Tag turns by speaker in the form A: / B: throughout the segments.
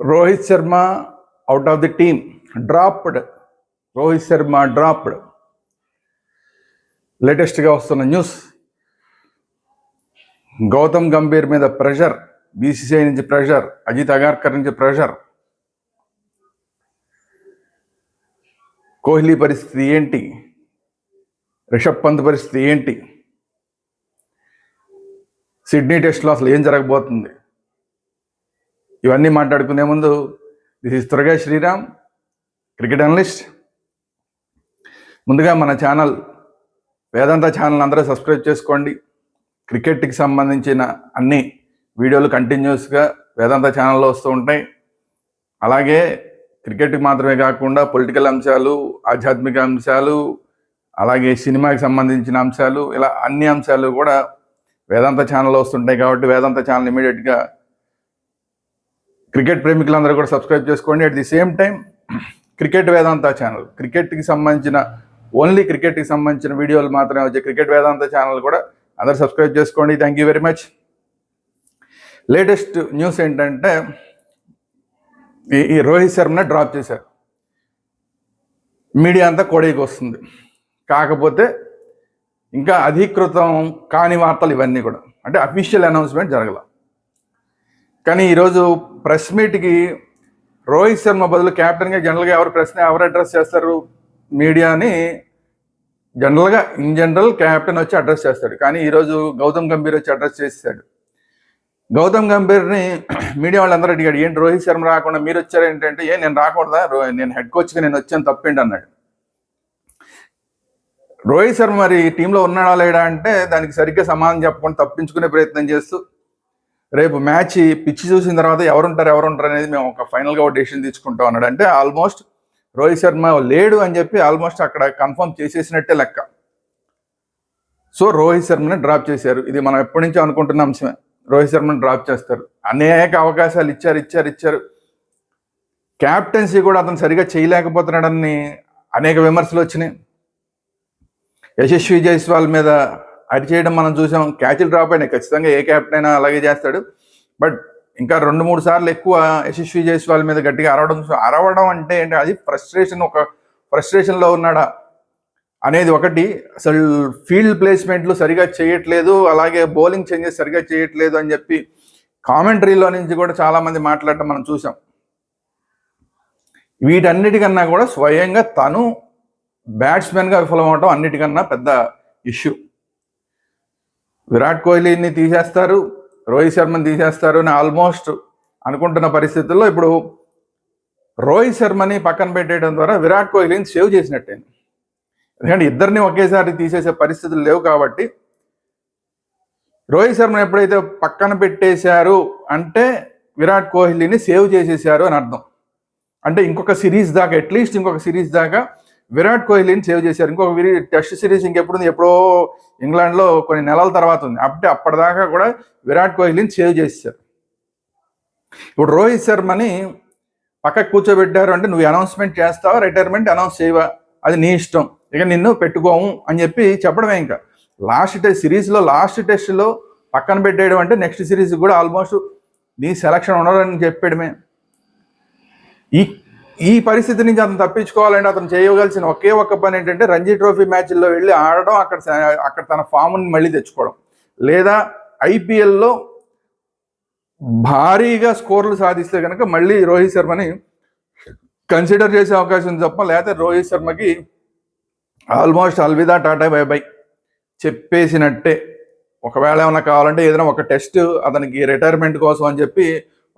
A: Rohit Sharma out of the team dropped Rohit Sharma dropped లేటెస్ట్గా వస్తున్న news Gautam Gambhir మీద pressure BCCI నుంచి pressure Ajit Agarkar నుంచి ప్రెషర్ కోహ్లీ పరిస్థితి ఏంటి? రిషబ్ పంత్ పరిస్థితి ఏంటి? సిడ్నీ టెస్ట్లో అసలు ఏం జరగబోతుంది? ఇవన్నీ మాట్లాడుకునే ముందు దిస్ ఇస్ త్వరగా శ్రీరామ్ క్రికెట్ అనలిస్ట్ ముందుగా మన ఛానల్ వేదాంత ఛానల్ అందరూ సబ్స్క్రైబ్ చేసుకోండి. క్రికెట్కి సంబంధించిన అన్ని వీడియోలు కంటిన్యూస్గా వేదాంత ఛానల్లో వస్తూ ఉంటాయి. అలాగే క్రికెట్కి మాత్రమే కాకుండా పొలిటికల్ అంశాలు ఆధ్యాత్మిక అంశాలు అలాగే సినిమాకి సంబంధించిన అంశాలు ఇలా అన్ని అంశాలు కూడా వేదాంత ఛానల్లో వస్తుంటాయి కాబట్టి వేదాంత ఛానల్ ఇమీడియట్గా క్రికెట్ ప్రేమికులందరూ కూడా సబ్స్క్రైబ్ చేసుకోండి. At the same time cricket Vedanta channel క్రికెట్కి సంబంధించిన ఓన్లీ క్రికెట్కి సంబంధించిన వీడియోలు మాత్రమే వచ్చే క్రికెట్ వేదాంత ఛానల్ కూడా అందరు సబ్స్క్రైబ్ చేసుకోండి. Thank you very much latest news ఏంటంటే ఈ ఈ రోహిత్ శర్మని డ్రాప్ చేశారు. మీడియా అంతా కోడైకి వస్తుంది. కాకపోతే ఇంకా అధీకృతం కాని వార్తలు ఇవన్నీ కూడా. అంటే అఫీషియల్ అనౌన్స్మెంట్ జరగలేదు కానీ ఈరోజు ప్రెస్ మీట్కి రోహిత్ శర్మ బదులు కెప్టెన్గా జనరల్గా ఎవరు ప్రశ్న ఎవరు అడ్రస్ చేస్తారు? మీడియాని జనరల్గా ఇన్ జనరల్ క్యాప్టెన్ వచ్చి అడ్రస్ చేస్తాడు. కానీ ఈరోజు గౌతమ్ గంభీర్ వచ్చి అడ్రస్ చేశాడు గౌతమ్ గంభీర్ని మీడియా వాళ్ళందరూ అడిగాడు ఏంటి రోహిత్ శర్మ రాకుండా మీరు వచ్చారు ఏంటంటే? ఏ నేను రాకూడదా? రో- నేను హెడ్ కోచ్గా నేను వచ్చాను తప్పేంటి? అన్నాడు. రోహిత్ శర్మ మరి టీంలో ఉన్నాడా లేడా అంటే దానికి సరిగ్గా సమాధానం చెప్పకుండా తప్పించుకునే ప్రయత్నం చేస్తూ రేపు మ్యాచ్ పిచ్చి చూసిన తర్వాత ఎవరుంటారు ఎవరుంటారు అనేది మేము ఒక ఫైనల్గా ఒక డెసిషన్ తీసుకుంటాం అన్నాడు అంటే ఆల్మోస్ట్ రోహిత్ శర్మ లేడు అని చెప్పి ఆల్మోస్ట్ అక్కడ కన్ఫర్మ్ చేసేసినట్టే లెక్క. సో రోహిత్ శర్మని డ్రాప్ చేశారు. ఇది మనం ఎప్పటి నుంచో అనుకుంటున్న అంశమే. రోహిత్ శర్మని డ్రాప్ చేస్తారు. అనేక అవకాశాలు ఇచ్చారు ఇచ్చారు ఇచ్చారు. క్యాప్టెన్సీ కూడా అతను సరిగా చేయలేకపోతున్నాడని అనేక విమర్శలు వచ్చినాయి. యశస్వి జైస్వాల్ మీద అరిచేయడం మనం చూసాం. క్యాచ్లు డ్రాప్ అయినాయి. ఖచ్చితంగా ఏ క్యాప్టెన్ అయినా అలాగే చేస్తాడు. బట్ ఇంకా రెండు మూడు సార్లు ఎక్కువ యశస్వి జైస్వాల్ మీద గట్టిగా అరవడం అరవడం అంటే ఏంటి? అది ఫ్రస్ట్రేషన్ ఒక ఫ్రస్ట్రేషన్లో ఉన్నాడా అనేది ఒకటి. అసలు ఫీల్డ్ ప్లేస్మెంట్లు సరిగా చేయట్లేదు. అలాగే బౌలింగ్ చేంజెస్ సరిగా చేయట్లేదు అని చెప్పి కామెంటరీలో నుంచి కూడా చాలామంది మాట్లాడటం మనం చూసాం. వీటన్నిటికన్నా కూడా స్వయంగా తను బ్యాట్స్మెన్గా విఫలమవటం అన్నిటికన్నా పెద్ద ఇష్యూ. విరాట్ కోహ్లీని తీసేస్తారు రోహిత్ శర్మని తీసేస్తారు అని ఆల్మోస్ట్ అనుకుంటున్న పరిస్థితుల్లో ఇప్పుడు రోహిత్ శర్మని పక్కన పెట్టేయడం ద్వారా విరాట్ కోహ్లీని సేవ్ చేసినట్టే. ఎందుకంటే ఇద్దరిని ఒకేసారి తీసేసే పరిస్థితులు లేవు కాబట్టి రోహిత్ శర్మని ఎప్పుడైతే పక్కన పెట్టేశారు అంటే విరాట్ కోహ్లీని సేవ్ చేసేసారు అని అర్థం. అంటే ఇంకొక సిరీస్ దాకా అట్లీస్ట్ ఇంకొక సిరీస్ దాకా విరాట్ కోహ్లీని సేవ్ చేశారు. ఇంకొక టెస్ట్ సిరీస్ ఇంకెప్పుడు ఎప్పుడో ఇంగ్లాండ్లో కొన్ని నెలల తర్వాత ఉంది. అప్పుడే అప్పటిదాకా కూడా విరాట్ కోహ్లీని సేవ్ చేశారు. ఇప్పుడు రోహిత్ శర్మని పక్కకు కూర్చోబెట్టారు అంటే నువ్వు అనౌన్స్మెంట్ చేస్తావా? రిటైర్మెంట్ అనౌన్స్ చేయవా? అది నీ ఇష్టం. ఇక నిన్ను పెట్టుకోము అని చెప్పి చెప్పడమే ఇంకా. లాస్ట్ టెస్ట్ సిరీస్లో లాస్ట్ టెస్ట్లో పక్కన పెట్టేయడం అంటే నెక్స్ట్ సిరీస్ కూడా ఆల్మోస్ట్ నీ సెలక్షన్ ఉండదని చెప్పడమే. ఈ ఈ పరిస్థితి నుంచి అతను తప్పించుకోవాలంటే అతను చేయవలసిన ఒకే ఒక్క పని ఏంటంటే రంజీ ట్రోఫీ మ్యాచ్ల్లో వెళ్ళి ఆడడం అక్కడ అక్కడ తన ఫామ్ని మళ్ళీ తెచ్చుకోవడం. లేదా ఐపీఎల్లో భారీగా స్కోర్లు సాధిస్తే కనుక మళ్ళీ రోహిత్ శర్మని కన్సిడర్ చేసే అవకాశం ఉంది తప్ప లేకపోతే రోహిత్ శర్మకి ఆల్మోస్ట్ అల్విదా టాటా బై బై చెప్పేసినట్టే. ఒకవేళ ఏమైనా కావాలంటే ఏదైనా ఒక టెస్ట్ అతనికి రిటైర్మెంట్ కోసం అని చెప్పి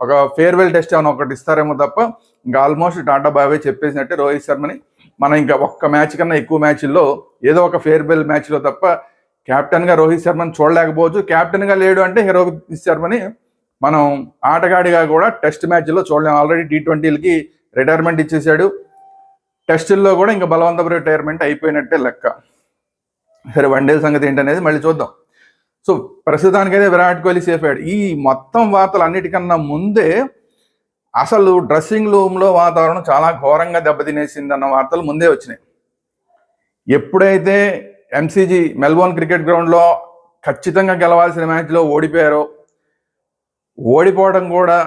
A: ఒక ఫేర్వెల్ టెస్ట్ ఏమైనా ఒకటి ఇస్తారేమో తప్ప ఇంకా ఆల్మోస్ట్ టాటా బాబాయ్ చెప్పేసినట్టే రోహిత్ శర్మని. మనం ఇంకా ఒక్క మ్యాచ్ కన్నా ఎక్కువ మ్యాచ్ల్లో ఏదో ఒక ఫేర్వెల్ మ్యాచ్లో తప్ప కెప్టెన్గా రోహిత్ శర్మని చూడలేకపోవచ్చు. కెప్టెన్గా లేడు అంటే రోహిత్ శర్మని మనం ఆటగాడిగా కూడా టెస్ట్ మ్యాచ్లో చూడలేము ఆల్రెడీ టీ ట్వంటీలకి రిటైర్మెంట్ ఇచ్చేసాడు టెస్టుల్లో కూడా ఇంకా బలవంతపు రిటైర్మెంట్ అయిపోయినట్టే లెక్క. సరే వన్ డే సంగతి ఏంటనేది మళ్ళీ చూద్దాం. సో ప్రస్తుతానికైతే విరాట్ కోహ్లీ సేఫ్ అయ్యాడు. ఈ మొత్తం వార్తలు అన్నిటికన్నా ముందే అసలు డ్రెస్సింగ్ రూమ్లో వాతావరణం చాలా ఘోరంగా దెబ్బతినేసింది అన్న వార్తలు ముందే వచ్చినాయి. ఎప్పుడైతే ఎంసీజీ మెల్బోర్న్ క్రికెట్ గ్రౌండ్లో ఖచ్చితంగా గెలవాల్సిన మ్యాచ్లో ఓడిపోయారో ఓడిపోవడం కూడా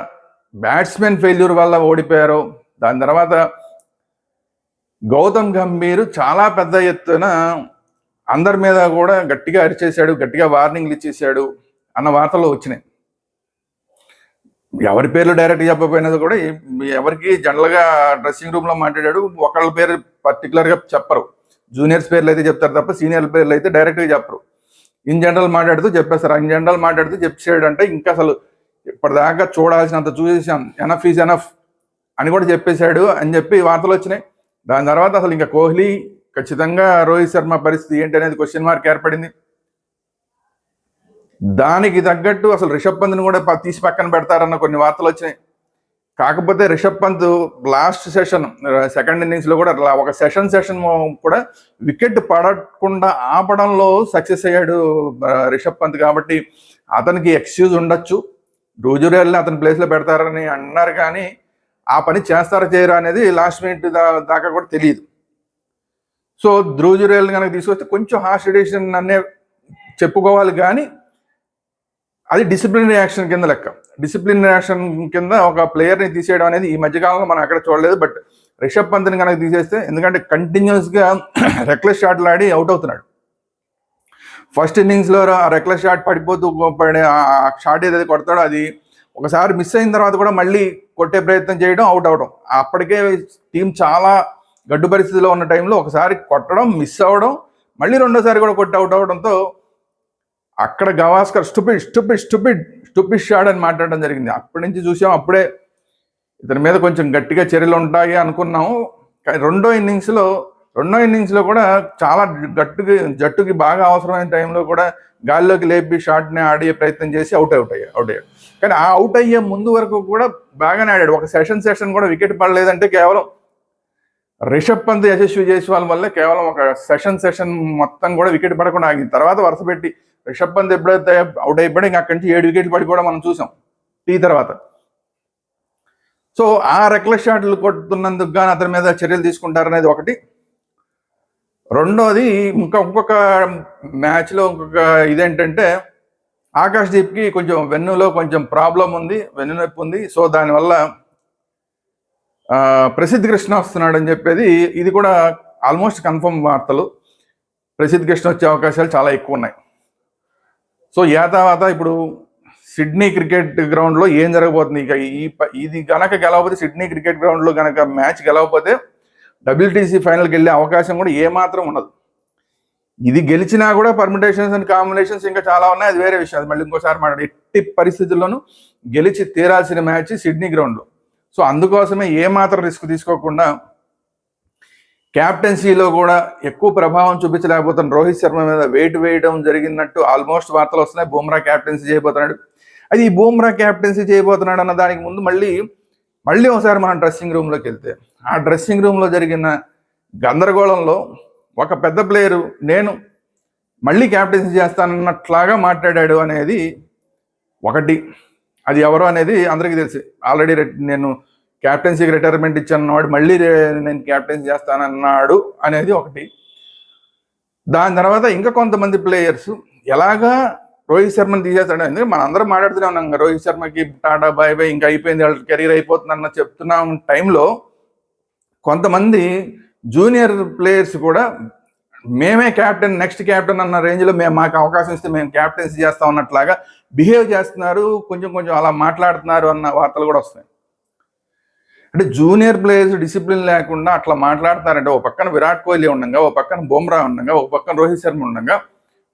A: బ్యాట్స్మెన్ ఫెయిల్యూర్ వల్ల ఓడిపోయారు దాని తర్వాత గౌతమ్ గంభీర్ చాలా పెద్ద ఎత్తున అందరి మీద కూడా గట్టిగా అరిచేశాడు గట్టిగా వార్నింగ్లు ఇచ్చేసాడు అన్న వార్తలు వచ్చినాయి. ఎవరి పేర్లు డైరెక్ట్ చెప్పకపోయినది కూడా ఎవరికి జనరల్గా డ్రెస్సింగ్ రూమ్లో మాట్లాడాడు ఒకళ్ళ పేరు పర్టికులర్గా చెప్పరు. జూనియర్స్ పేర్లు అయితే చెప్తారు తప్ప సీనియర్ పేర్లు అయితే డైరెక్ట్గా చెప్పరు. ఇన్ జనరల్ మాట్లాడుతూ చెప్పేస్తారు. ఇన్ జనరల్ మాట్లాడుతూ చెప్పాడు అంటే ఇంకా అసలు ఇప్పటిదాకా చూడాల్సినంత చూసేసాం. ఎనఫ్ ఈజ్ ఎనఫ్ అని కూడా చెప్పేశాడు అని చెప్పి వార్తలు వచ్చినాయి. దాని తర్వాత అసలు ఇంకా కోహ్లీ ఖచ్చితంగా రోహిత్ శర్మ పరిస్థితి ఏంటి అనేది క్వశ్చన్ మార్క్ ఏర్పడింది. దానికి తగ్గట్టు అసలు రిషబ్ పంత్ని కూడా తీసి పక్కన పెడతారన్న కొన్ని వార్తలు వచ్చినాయి. కాకపోతే Rishabh Pant last session second ఇన్నింగ్స్లో కూడా ఒక సెషన్ సెషన్ కూడా వికెట్ పడకుండా ఆపడంలో సక్సెస్ అయ్యాడు రిషబ్ పంత్ కాబట్టి అతనికి ఎక్స్క్యూజ్ ఉండొచ్చు. రూజురేల్ని అతని ప్లేస్లో పెడతారని అన్నారు కానీ ఆ పని చేస్తారా చేయరా అనేది లాస్ట్ మినిట్ దా- దాకా కూడా తెలియదు సో ధ్రువజురేల్ని కనుక తీసుకొస్తే కొంచెం హార్ష్ ఎడిషన్ అనే చెప్పుకోవాలి కానీ అది డిసిప్లిన్ యాక్షన్ కింద లెక్క. డిసిప్లిన్ యాక్షన్ కింద ఒక ప్లేయర్ని తీసేయడం అనేది ఈ మధ్యకాలంలో మనం ఎక్కడ చూడలేదు బట్ రిషబ్ పంత్ని కనుక తీసేస్తే ఎందుకంటే కంటిన్యూస్గా రెక్లెస్ షాట్లు ఆడి అవుట్ అవుతున్నాడు. ఫస్ట్ ఇన్నింగ్స్లో రెక్లెస్ షాట్ పడిపోతూ పడే ఆ షాట్ ఏదైతే కొడతాడో అది ఒకసారి మిస్ అయిన తర్వాత కూడా మళ్ళీ కొట్టే ప్రయత్నం చేయడం అవుట్ అవడం. అప్పటికే టీం చాలా గడ్డు పరిస్థితిలో ఉన్న టైంలో ఒకసారి కొట్టడం మిస్ అవ్వడం మళ్ళీ రెండోసారి కూడా కొట్టి అవుట్ అవడంతో అక్కడ Gavaskar stupid stupid stupid stupid shot అని మాట్లాడడం జరిగింది. అప్పటి నుంచి చూసాం అప్పుడే ఇతని మీద కొంచెం గట్టిగా చర్యలు ఉంటాయి అనుకున్నాము. కానీ రెండో ఇన్నింగ్స్లో రెండో ఇన్నింగ్స్లో కూడా చాలా గట్టుకి జట్టుకి బాగా అవసరమైన టైంలో కూడా గాల్లోకి లేపి షాట్ని ఆడే ప్రయత్నం చేసి అవుట్ అవుట్ అయ్యాడు అవుట్ అయ్యాడు. కానీ ఆ అవుట్ అయ్యే ముందు వరకు కూడా బాగానే ఆడాడు. ఒక సెషన్ సెషన్ కూడా వికెట్ పడలేదంటే కేవలం రిషబ్ పంత్ యశస్వి జైస్వాల్ వల్ల కేవలం ఒక సెషన్ సెషన్ మొత్తం కూడా వికెట్ పడకుండా ఆగింది. తర్వాత వరుస పెట్టి రిషబ్ పంత్ ఎప్పుడైతే అవుట్ అయిపోయాడు ఇంకా అక్కడి నుంచి ఏడు వికెట్లు పడి కూడా మనం చూసాం. టీ తర్వాత. సో ఆ రెక్లెస్ షాట్లు కొడుతున్నందుకు కానీ అతని మీద చర్యలు తీసుకుంటారనేది ఒకటి. రెండోది ఇంకా ఇంకొక మ్యాచ్లో ఇంకొక ఇదేంటంటే ఆకాష్దీప్కి కొంచెం వెన్నులో కొంచెం ప్రాబ్లం ఉంది వెన్ను నొప్పి ఉంది. సో దానివల్ల ప్రసిద్ధ ప్రసిద్ధ్ కృష్ణ వస్తున్నాడు అని చెప్పేది ఇది కూడా ఆల్మోస్ట్ కన్ఫర్మ్ వార్తలు. ప్రసిద్ధ్ కృష్ణ వచ్చే అవకాశాలు చాలా ఎక్కువ ఉన్నాయి. సో యాతావాత ఇప్పుడు సిడ్నీ క్రికెట్ గ్రౌండ్లో ఏం జరగబోతుంది? ఇక ఈ ప- ఇది కనుక గెలవకపోతే సిడ్నీ క్రికెట్ గ్రౌండ్లో కనుక మ్యాచ్ గెలవకపోతే డబ్ల్యూటీసీ ఫైనల్కి వెళ్ళే అవకాశం కూడా ఏమాత్రం ఉండదు. ఇది గెలిచినా కూడా పర్మిటేషన్స్ అండ్ కాంబినేషన్స్ ఇంకా చాలా ఉన్నాయి. అది వేరే విషయం. అది మళ్ళీ ఇంకోసారి మాట్లాడు ఎట్టి పరిస్థితుల్లోనూ గెలిచి తీరాల్సిన మ్యాచ్ సిడ్నీ గ్రౌండ్లో. సో అందుకోసమే ఏమాత్రం రిస్క్ తీసుకోకుండా క్యాప్టెన్సీలో కూడా ఎక్కువ ప్రభావం చూపించలేకపోతున్న రోహిత్ శర్మ మీద వెయిట్ వేయడం జరిగినట్టు ఆల్మోస్ట్ వార్తలు వస్తున్నాయి. బూమ్రా క్యాప్టెన్సీ చేయబోతున్నాడు. అది ఈ బూమ్రా క్యాప్టెన్సీ చేయబోతున్నాడు అన్న దానికి ముందు మళ్ళీ మళ్ళీ ఒకసారి మనం డ్రెస్సింగ్ రూమ్లోకి వెళ్తే ఆ డ్రెస్సింగ్ రూమ్లో జరిగిన గందరగోళంలో ఒక పెద్ద ప్లేయరు నేను మళ్ళీ క్యాప్టెన్సీ చేస్తానన్నట్లాగా మాట్లాడాడు అనేది ఒకటి. అది ఎవరు అనేది అందరికీ తెలుసు. ఆల్రెడీ నేను క్యాప్టెన్సీకి రిటైర్మెంట్ ఇచ్చాను మళ్ళీ నేను క్యాప్టెన్సీ చేస్తానన్నాడు అనేది ఒకటి. దాని తర్వాత ఇంకా కొంతమంది ప్లేయర్స్ ఎలాగా రోహిత్ శర్మని తీసేస్తాడు ఎందుకంటే మనం అందరం మాట్లాడుతూనే ఉన్నాం రోహిత్ శర్మకి టాటా బాయ్ బాయ్ ఇంకా అయిపోయింది వాళ్ళ కెరీర్ అయిపోతుంది అన్న చెప్తున్నాం టైంలో కొంతమంది జూనియర్ ప్లేయర్స్ కూడా మేమే క్యాప్టెన్ నెక్స్ట్ క్యాప్టెన్ అన్న రేంజ్లో మేము మాకు అవకాశం ఇస్తే మేము క్యాప్టెన్సీ చేస్తాం అన్నట్లాగా బిహేవ్ చేస్తున్నారు కొంచెం కొంచెం అలా మాట్లాడుతున్నారు అన్న వార్తలు కూడా వస్తాయి అంటే జూనియర్ ప్లేయర్స్ డిసిప్లిన్ లేకుండా అట్లా మాట్లాడతారంటే ఒక పక్కన విరాట్ కోహ్లీ ఉండగా ఒక పక్కన బుమ్రా ఉండగా ఒక పక్కన రోహిత్ శర్మ ఉండగా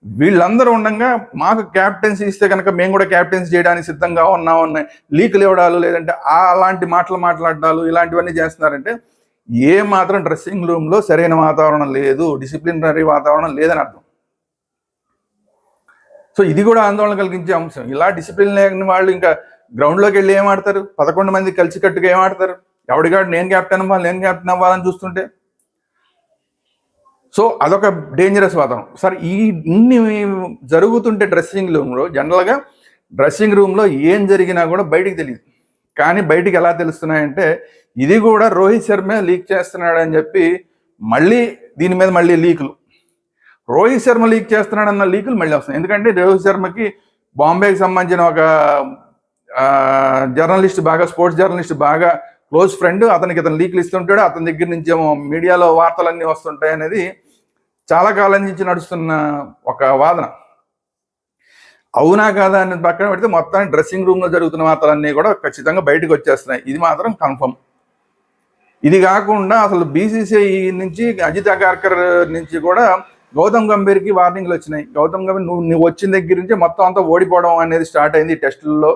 A: వీళ్ళందరూ ఉండగా మాకు క్యాప్టెన్సీ ఇస్తే కనుక మేము కూడా క్యాప్టెన్సీ చేయడానికి సిద్ధంగా ఉన్నాం ఉన్నాయి లీకులు ఇవ్వడాలు లేదంటే ఆ అలాంటి మాటలు మాట్లాడాలు ఇలాంటివన్నీ చేస్తున్నారంటే ఏ మాత్రం డ్రెస్సింగ్ రూమ్లో సరైన వాతావరణం లేదు డిసిప్లినరీ వాతావరణం లేదని అర్థం. సో ఇది కూడా ఆందోళన కలిగించే అంశం. ఇలా డిసిప్లిన్ లేని వాళ్ళు ఇంకా గ్రౌండ్లోకి వెళ్ళి ఏం ఆడతారు? పదకొండు మంది కలిసికట్టుగా ఏం ఆడతారు? ఎవడిగాడు నేను క్యాప్టెన్ అవ్వాలి నేను క్యాప్టెన్ అవ్వాలని చూస్తుంటే. సో అదొక డేంజరస్ వాతావరణం సరే ఈ ఇన్ని జరుగుతుంటే డ్రెస్సింగ్ రూమ్లో జనరల్గా డ్రెస్సింగ్ రూమ్లో ఏం జరిగినా కూడా బయటికి తెలియదు కానీ బయటికి ఎలా తెలుస్తున్నాయంటే ఇది కూడా రోహిత్ శర్మే లీక్ చేస్తున్నాడు అని చెప్పి మళ్ళీ దీని మీద మళ్ళీ లీకులు రోహిత్ శర్మ లీక్ చేస్తున్నాడన్న లీకులు మళ్ళీ వస్తున్నాయి. ఎందుకంటే రోహిత్ శర్మకి బాంబేకి సంబంధించిన ఒక జర్నలిస్ట్ బాగా స్పోర్ట్స్ జర్నలిస్ట్ బాగా క్లోజ్ ఫ్రెండ్ అతనికి అతను లీక్లు ఇస్తుంటాడు అతని దగ్గర నుంచి ఏమో మీడియాలో వార్తలన్నీ వస్తుంటాయి అనేది చాలా కాలం నుంచి నడుస్తున్న ఒక వాదన. అవునా కాదా అని పక్కన పెడితే మొత్తాన్ని డ్రెస్సింగ్ రూమ్లో జరుగుతున్న వార్తలన్నీ కూడా ఖచ్చితంగా బయటకు వచ్చేస్తున్నాయి. ఇది మాత్రం కన్ఫర్మ్. ఇది కాకుండా అసలు బీసీసీఐ నుంచి అజిత్ అగార్కర్ నుంచి కూడా గౌతమ్ గంభీర్కి వార్నింగ్లు వచ్చినాయి. గౌతమ్ గంభీర్ నువ్వు నువ్వు వచ్చిన దగ్గర నుంచి మొత్తం అంతా ఓడిపోవడం అనేది స్టార్ట్ అయింది టెస్టుల్లో.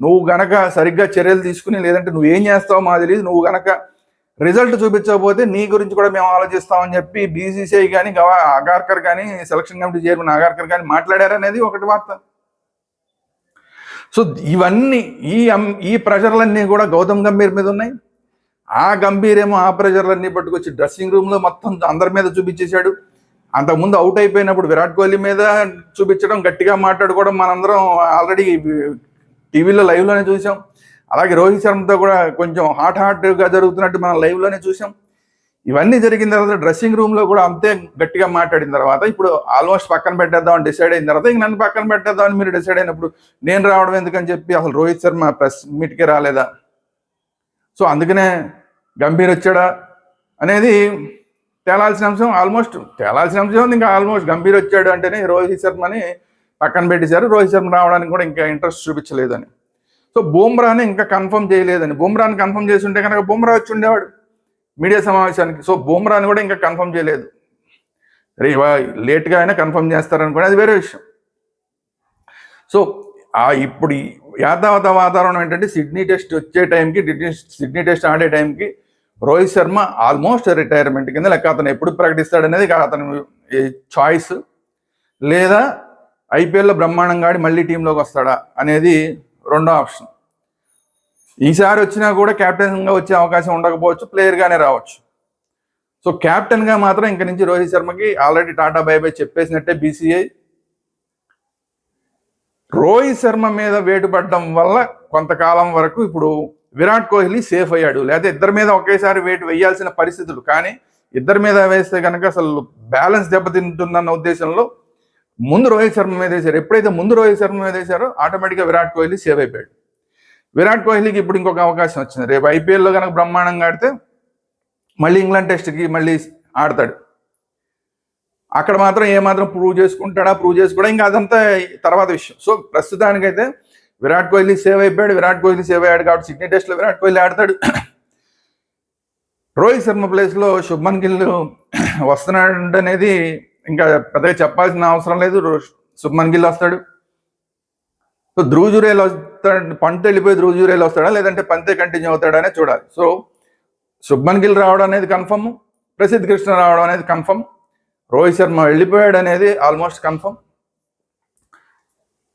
A: నువ్వు గనక సరిగ్గా చర్యలు తీసుకుని లేదంటే నువ్వు ఏం చేస్తావో మాకు తెలియదు. నువ్వు గనక రిజల్ట్ చూపించకపోతే నీ గురించి కూడా మేము ఆలోచిస్తామని చెప్పి బీసీసీఐ కానీ అగార్కర్ కానీ సెలక్షన్ కమిటీ చైర్మన్ అగార్కర్ కానీ మాట్లాడారనేది ఒకటి వార్త. సో ఇవన్నీ ఈ ఈ ప్రెషర్లన్నీ కూడా గౌతమ్ గంభీర్ మీద ఉన్నాయి. ఆ గంభీర్ ఏమో ఆ ప్రెషర్లన్నీ పట్టుకొచ్చి డ్రెస్సింగ్ రూమ్లో మొత్తం అందరి మీద చూపించేశాడు. అంతకుముందు అవుట్ అయిపోయినప్పుడు విరాట్ కోహ్లీ మీద చూపించడం గట్టిగా మాట్లాడుకోవడం మనందరం ఆల్రెడీ టీవీలో లైవ్లోనే చూసాం. అలాగే రోహిత్ శర్మతో కూడా కొంచెం హాట్ హాట్గా జరుగుతున్నట్టు మనం లైవ్లోనే చూసాం. ఇవన్నీ జరిగిన తర్వాత డ్రెస్సింగ్ రూమ్లో కూడా అంతే గట్టిగా మాట్లాడిన తర్వాత ఇప్పుడు ఆల్మోస్ట్ పక్కన పెట్టేద్దాం అని డిసైడ్ అయిన తర్వాత ఇంక నన్ను పక్కన పెట్టేద్దాం అని మీరు డిసైడ్ అయినప్పుడు నేను రావడం ఎందుకని చెప్పి అసలు రోహిత్ శర్మ ప్రెస్ మీట్కి రాలేదా? సో అందుకనే గంభీర్ వచ్చాడా అనేది తేలాల్సిన అంశం. ఆల్మోస్ట్ తేలాల్సిన అంశం ఇంకా ఆల్మోస్ట్ గంభీర్ వచ్చాడు అంటేనే రోహిత్ శర్మని పక్కన పెట్టేశారు. రోహిత్ శర్మ రావడానికి కూడా ఇంకా ఇంట్రెస్ట్ చూపించలేదని. సో బూమ్రాని ఇంకా కన్ఫర్మ్ చేయలేదని. బూమ్రాని కన్ఫర్మ్ చేసి ఉంటే కనుక బూమ్రా వచ్చి ఉండేవాడు మీడియా సమావేశానికి. సో బూమ్రాని కూడా ఇంకా కన్ఫర్మ్ చేయలేదు. రే లేట్గా అయినా కన్ఫర్మ్ చేస్తారనుకోండి అది వేరే విషయం. సో ఆ ఇప్పుడు ఈ వాతావరణం ఏంటంటే సిడ్నీ టెస్ట్ వచ్చే టైంకి సిడ్నీ టెస్ట్ ఆడే టైంకి రోహిత్ శర్మ ఆల్మోస్ట్ రిటైర్మెంట్ కింద లెక్క అతను ఎప్పుడు ప్రకటిస్తాడనేది అతని అతను చాయిస్ లేదా ఐపీఎల్లో బ్రహ్మాండంగా ఆడి మళ్ళీ టీంలోకి వస్తాడా అనేది రెండో ఆప్షన్. ఈసారి వచ్చినా కూడా క్యాప్టెన్గా వచ్చే అవకాశం ఉండకపోవచ్చు ప్లేయర్గానే రావచ్చు. సో కెప్టెన్గా మాత్రం ఇంక నుంచి రోహిత్ శర్మకి ఆల్రెడీ టాటా బై బై చెప్పేసినట్టే బీసీఐ. రోహిత్ శర్మ మీద వేటు పడడం వల్ల కొంతకాలం వరకు ఇప్పుడు విరాట్ కోహ్లీ సేఫ్ అయ్యాడు. లేదా ఇద్దరి మీద ఒకేసారి వేటు వేయాల్సిన పరిస్థితులు. కానీ ఇద్దరి మీద వేస్తే కనుక అసలు బ్యాలెన్స్ దెబ్బతింటుందన్న ఉద్దేశంలో ముందు రోహిత్ శర్మ మీద వేశారు. ఎప్పుడైతే ముందు రోహిత్ శర్మ మీద వేశారో ఆటోమేటిక్గా విరాట్ కోహ్లీ సేవ్ అయిపోయాడు. విరాట్ కోహ్లీకి ఇప్పుడు ఇంకొక అవకాశం వచ్చింది. రేపు ఐపీఎల్లో కనుక బ్రహ్మాండంగా ఆడితే మళ్ళీ ఇంగ్లాండ్ టెస్ట్కి మళ్ళీ ఆడతాడు. అక్కడ మాత్రం ఏమాత్రం ప్రూవ్ చేసుకుంటాడా ప్రూవ్ చేసుకోవడం ఇంకా అదంతా తర్వాత విషయం. సో ప్రస్తుతానికైతే విరాట్ కోహ్లీ సేవ్ అయిపోయాడు. విరాట్ కోహ్లీ సేవ్ అయ్యాడు కాబట్టి సిడ్నీ టెస్ట్లో విరాట్ కోహ్లీ ఆడతాడు. రోహిత్ శర్మ ప్లేస్లో శుభ్మన్ గిల్ వస్తున్నాడు అనేది ఇంకా పెద్దగా చెప్పాల్సిన అవసరం లేదు. శుభ్మన్ గిల్ వస్తాడు. సో ధ్రువ్ జురేల్ వస్తాడు. పంట వెళ్ళిపోయి ధ్రువ్ జురేల్ వస్తాడా? లేదంటే పంతే కంటిన్యూ అవుతాడనే చూడాలి. సో శుభ్మన్ గిల్ రావడం అనేది కన్ఫర్మ్. ప్రసిద్ధ్ కృష్ణ రావడం అనేది కన్ఫర్మ్. రోహిత్ శర్మ వెళ్ళిపోయాడు అనేది ఆల్మోస్ట్ కన్ఫర్మ్.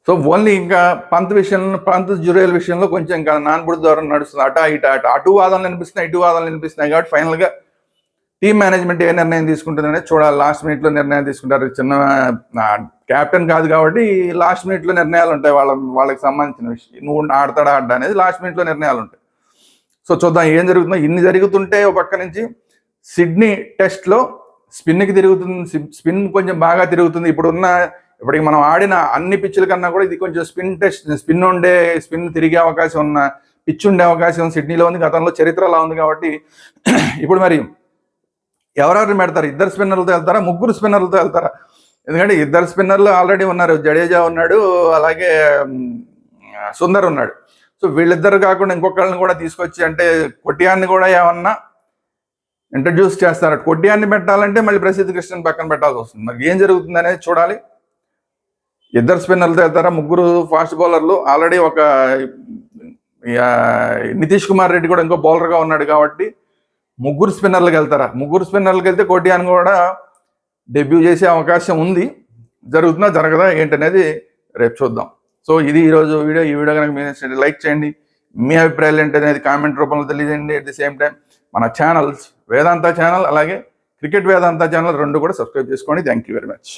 A: సో ఓన్లీ ఇంకా పంత్ విషయంలో పంత్ జురేల్ విషయంలో కొంచెం ఇంకా నాన్బుడి ద్వారా నడుస్తుంది. అటా ఇట అట. అటు వాదనలు వినిపిస్తున్నాయి ఇటు వాదనలు వినిపిస్తున్నాయి కాబట్టి ఫైనల్గా టీమ్ మేనేజ్మెంట్ ఏ నిర్ణయం తీసుకుంటుందనే చూడాలి. లాస్ట్ మినిట్లో నిర్ణయం తీసుకుంటారు. చిన్న క్యాప్టెన్ కాదు కాబట్టి లాస్ట్ మినిట్లో నిర్ణయాలు ఉంటాయి వాళ్ళ వాళ్ళకి సంబంధించిన విషయం. నువ్వు ఆడతాడా ఆడ్డా అనేది లాస్ట్ మినిట్లో నిర్ణయాలు ఉంటాయి. సో చూద్దాం ఏం జరుగుతుందో. ఇన్ని జరుగుతుంటే ఒక పక్క నుంచి సిడ్నీ టెస్ట్లో స్పిన్కి తిరుగుతుంది. స్పిన్ కొంచెం బాగా తిరుగుతుంది. ఇప్పుడు ఉన్న ఇప్పటికి మనం ఆడిన అన్ని పిచ్చుల కన్నా కూడా ఇది కొంచెం స్పిన్ టెస్ట్ స్పిన్ ఉండే స్పిన్ తిరిగే అవకాశం ఉన్న పిచ్ ఉండే అవకాశం సిడ్నీలో ఉంది. గతంలో చరిత్రలా ఉంది కాబట్టి. ఇప్పుడు మరి ఎవరెవరిని పెడతారు? ఇద్దరు స్పిన్నర్లతో వెళ్తారా? ముగ్గురు స్పిన్నర్లతో వెళ్తారా? ఎందుకంటే ఇద్దరు స్పిన్నర్లు ఆల్రెడీ ఉన్నారు. జడేజా ఉన్నాడు అలాగే సుందర్ ఉన్నాడు. సో వీళ్ళిద్దరు కాకుండా ఇంకొకళ్ళని కూడా తీసుకొచ్చి అంటే కొట్టియాన్ని కూడా ఏమన్నా ఇంట్రడ్యూస్ చేస్తారు? కొట్టియాన్ని పెట్టాలంటే మళ్ళీ ప్రసిద్ధ కృష్ణన్ పక్కన పెట్టాల్సి వస్తుంది. మరి ఏం జరుగుతుంది అనేది చూడాలి. ఇద్దరు స్పిన్నర్లతో వెళ్తారా? ముగ్గురు ఫాస్ట్ బౌలర్లు ఆల్రెడీ ఒక నితీష్ కుమార్ రెడ్డి కూడా ఇంకో బౌలర్గా ఉన్నాడు కాబట్టి ముగ్గురు స్పిన్నర్లకు వెళ్తారా? ముగ్గురు స్పిన్నర్లకు వెళ్తే కొట్టియాన్ కూడా డెబ్యూ చేసే అవకాశం ఉంది. జరుగుతుందా జరగదా ఏంటనేది రేపు చూద్దాం. సో ఇది ఈరోజు వీడియో. ఈ వీడియో కనుక మీరు లైక్ చేయండి. మీ అభిప్రాయాలు ఏంటనేది కామెంట్ రూపంలో తెలియజేయండి. అట్ ది సేమ్ టైం మన ఛానల్స్ వేదాంత ఛానల్ అలాగే క్రికెట్ వేదాంత ఛానల్ రెండు కూడా సబ్స్క్రైబ్ చేసుకోండి. Thank you very much